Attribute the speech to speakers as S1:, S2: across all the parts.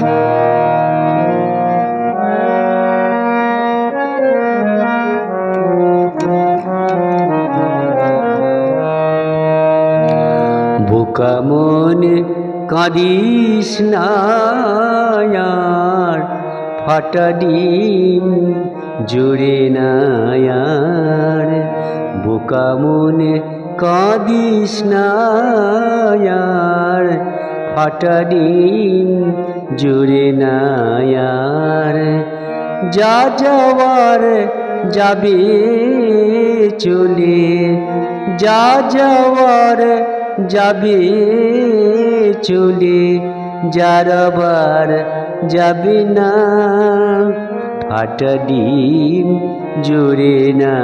S1: বোকা কাঁদিস না আর, ফাটা ডিম জুড়ে না আর। বোকা মনে কাঁদিস না আর, ফাটা ডিম জুড়ে না আর। যা যাওয়ার যাবে চলে, যা যাওয়ার যাবে চলে যারবার যাবে না। ফাটা ডিম জোরে না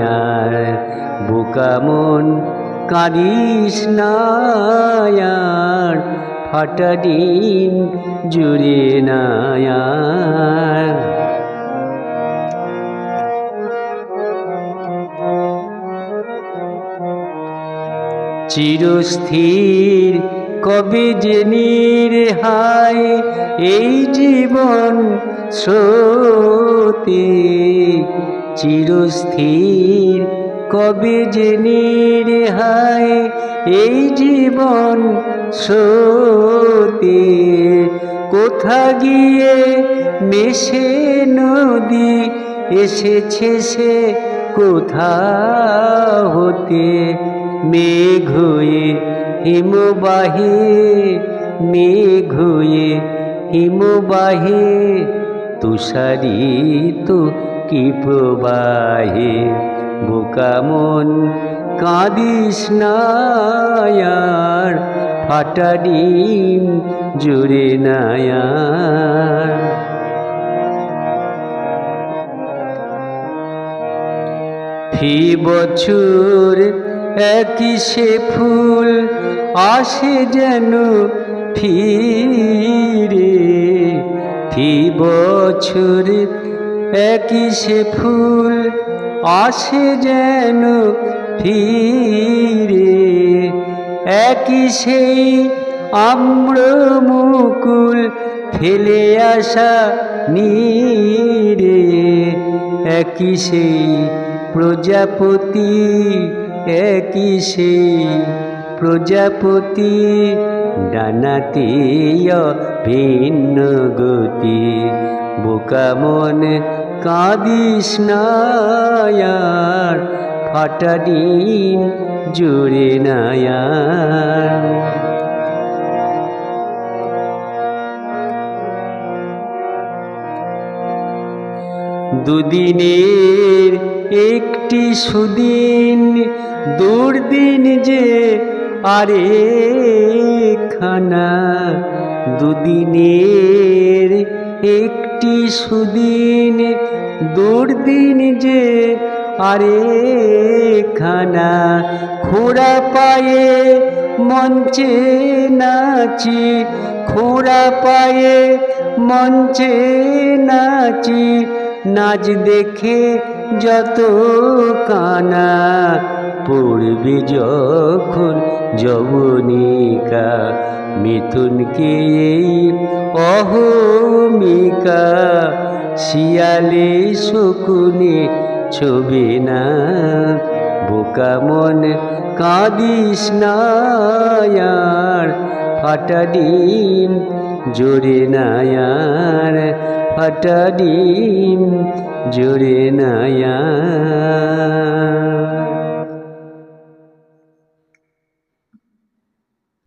S1: আর, বোকা মন কাঁদিস না ফাটা ডিম জুড়ে না আর। চিরস্থির কবে যে হায়, এই জীবন স্রোতে। চিরস্থির কবে যে হায়, এই জীবন স্রোতে কোথা গিয়ে মেশে নদী এসেছে সে কোথা হতে? মেঘ হয়ে হিমবাহে, মেঘ হয়ে হিমবাহে তুষারিত কি প্রবাহে? বোকা মন কাঁদিস ফাটা ডিম জুড়ে না আর ফি বছর একই সে ফুল আসে যেন ফিরে। ফি বছর একই সে ফুল আসে যেন ফিরে। একই সেই আম্র মুকুল ফেলে আসা নীরে, একই সেই প্রজাপতি, একই সেই প্রজাপতি, ডানাতে ভিন্ন গতি। বোকা মন কাঁদিস ফাটা ডিম জুড়ে না আর দুদিনের একটি সুদিন, দুর্দিন যে আরে খানা দুদিনের একটি সুদিন, দুর্দিন যে আরে খানা খোড়া পায়ে মঞ্চে নাচি খোড়া পায়ে মঞ্চে নাচি নাচ দেখে যত কানা, পড়বে যখন যবনিকা, মিথুনকে এই অহমিকা, শিয়ালে শকুনে ছবি না, বোকা মন কাঁদিস না ফাটা ডিম, জোরে না, আর ফাটা ডিম, জোরে না